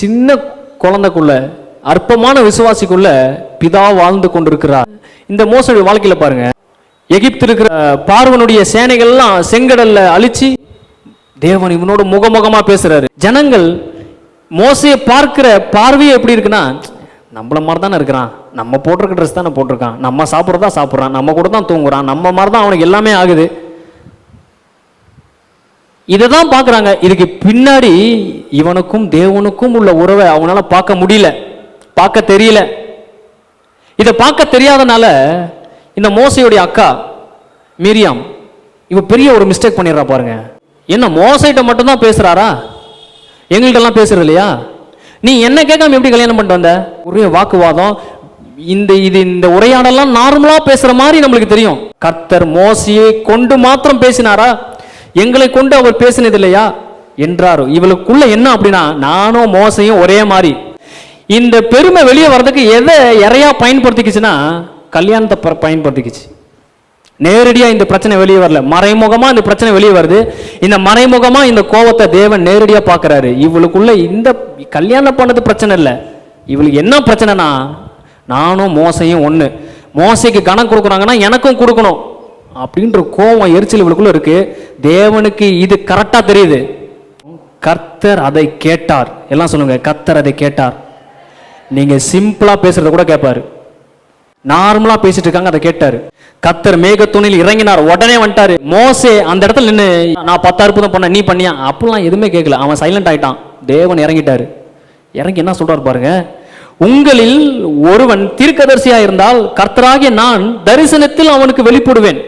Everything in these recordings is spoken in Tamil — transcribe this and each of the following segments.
சின்ன குழந்தைக்குள்ள அற்பமான விசுவாசிக்குள்ள பிதா வாழ்ந்து கொண்டிருக்கிறார். இந்த மோசடி வாழ்க்கையில பாருங்க. எகிப்து இருக்கிற பார்வனுடைய சேனைகள்லாம் செங்கடல்ல அழிச்சு தேவன் இவனோட முகமுகமா பேசுறாரு. ஜனங்கள் மோசையை பார்க்கிற பார்வையே எப்படி இருக்குன்னா நம்மள மாதிரி தானே இருக்கிறான். நம்ம போட்டிருக்க ட்ரெஸ் தானே போட்டிருக்கான். நம்ம சாப்பிட்றதா சாப்பிட்றான். நம்ம கூட தான் தூங்குறான். நம்ம மாதிரி தான் அவனுக்கு எல்லாமே ஆகுது. இதை தான் பார்க்குறாங்க. இதுக்கு பின்னாடி இவனுக்கும் தேவனுக்கும் உள்ள உறவை அவனால பார்க்க முடியல. பார்க்க தெரியல. இதை பார்க்க தெரியாதனால இந்த மோசையுடைய அக்கா மீரியாம் இவ பெரிய ஒரு மிஸ்டேக் பண்ணிடுறா பாருங்க. என்ன மோசைட்ட மட்டும்தான் பேசுறாரா? எங்கள்கிட்டலாம் பேசுறது இல்லையா? நீ என்ன கேட்காம எப்படி கல்யாணம் பண்ணிட்டு வந்த? ஒரே வாக்குவாதம். இந்த இது இந்த உரையாடலாம் நார்மலா பேசுற மாதிரி நம்மளுக்கு தெரியும். கர்த்தர் மோசையை கொண்டு மாத்திரம் பேசினாரா? எங்களை கொண்டு அவர் பேசினது இல்லையா என்றாரோ. இவளுக்குள்ள என்ன அப்படின்னா நானும் மோசையும் ஒரே மாதிரி. இந்த பெருமை வெளியே வர்றதுக்கு எதை இறையா பயன்படுத்திக்கிச்சுன்னா கல்யாணத்தை ப- பயன்படுத்திக்கிச்சு. நேரடியாக இந்த பிரச்சனை வெளியே வரல. மறைமுகமாக இந்த பிரச்சனை வெளியே வருது. இந்த மறைமுகமாக இந்த கோவத்தை தேவன் நேரடியாக பார்க்கறாரு. இவளுக்குள்ள இந்த கல்யாணம் பண்ணது பிரச்சனை இல்லை. இவளுக்கு என்ன பிரச்சனைனா நானும் மோசையும் ஒன்று மோசைக்கு கணக்கு கொடுக்குறாங்கன்னா எனக்கும் கொடுக்கணும். அப்படின்ற கோவம் எரிச்சல் இவளுக்குள்ள இருக்குது தேவனுக்கு இது கரெக்டாக தெரியுது. கர்த்தர் அதை கேட்டார். எல்லாம் சொல்லுங்க கர்த்தர் அதை கேட்டார். நீங்கள் சிம்பிளாக பேசுறத கூட கேட்பாரு. நார்மலாக பேசிட்டு இருக்காங்க அதை கேட்டார். கத்தர் மேகத்துணில் இறங்கினார் உடனே வந்துட்டாரு. மோசே அந்த இடத்துல நின்று நான் பத்து அற்புதம் பண்ண நீ பண்ணியா? அப்படிலாம் எதுவுமே கேட்கல. அவன் சைலண்ட் ஆயிட்டான். தேவன் இறங்கிட்டாரு. இறங்கி என்ன சொல்றாரு பாருங்க. உங்களில் ஒருவன் தீர்க்கதரிசியா இருந்தால் கர்த்தராகிய நான் தரிசனத்தில் அவனுக்கு வெளிப்படுவேன்.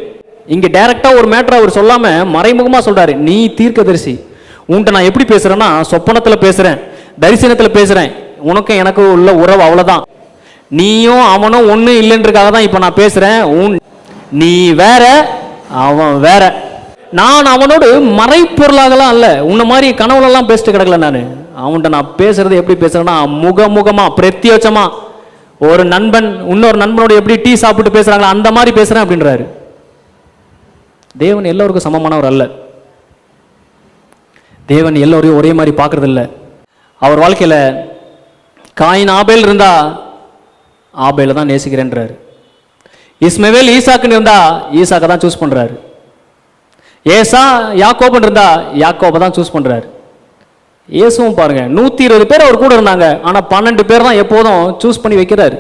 இங்கே டைரக்டா ஒரு மேட்ரு அவர் சொல்லாமல் மறைமுகமாக சொல்கிறாரு நீ தீர்க்கதரிசி. உன்கிட்ட நான் எப்படி பேசுகிறேன்னா சொப்பனத்தில் பேசுகிறேன் தரிசனத்தில் பேசுகிறேன் உனக்கும் எனக்கு உள்ள உறவு அவ்வளோதான் நீயும் அவனும் ஒன்று இல்லைன்றதுக்காக தான் இப்போ நான் பேசுகிறேன் உன் நீ வேற அவன் வேற. நான் அவனோடு மறைப்பொருளாகலாம் அல்ல. உன்ன மாதிரி கனவுலலாம் பேசிட்டு கிடக்கல நான். அவன்கிட்ட நான் பேசுறது எப்படி பேசுறேன்னா முகமுகமா பிரத்யட்சமா ஒரு நண்பன் இன்னொரு நண்பனோட எப்படி டீ சாப்பிட்டு பேசுறாங்களா அந்த மாதிரி பேசுறேன் அப்படின்றாரு. தேவன் எல்லோருக்கும் சமமானவர் அல்ல. தேவன் எல்லோரையும் ஒரே மாதிரி பார்க்கறது அவர் வாழ்க்கையில் காயின் ஆபேல் இருந்தா ஆபேல தான் நேசிக்கிறேன்றார். இஸ்மவேல் ஈசாக்குன்னு இருந்தா ஈசாக்கை தான் சூஸ் பண்றாரு. ஏசா யாக்கோபன் இருந்தா யாக்கோபை தான் சூஸ் பண்ணுறாரு இயேசுவும் பாருங்க நூத்தி இருபது பேர் அவர் கூட இருந்தாங்க ஆனா பன்னெண்டு பேர் தான் எப்போதும் சூஸ் பண்ணி வைக்கிறாரு.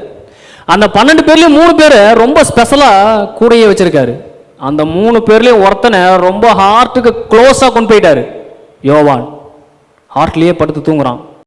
அந்த பன்னெண்டு பேர்லயும் மூணு பேரை ரொம்ப ஸ்பெஷலா கூடையே வச்சிருக்காரு. அந்த மூணு பேர்லேயும் ஒருத்தனை ரொம்ப ஹார்ட்டுக்கு க்ளோஸாக கொண்டு போயிட்டாரு. யோவான். ஹார்ட்லேயே படுத்து தூங்குறான்.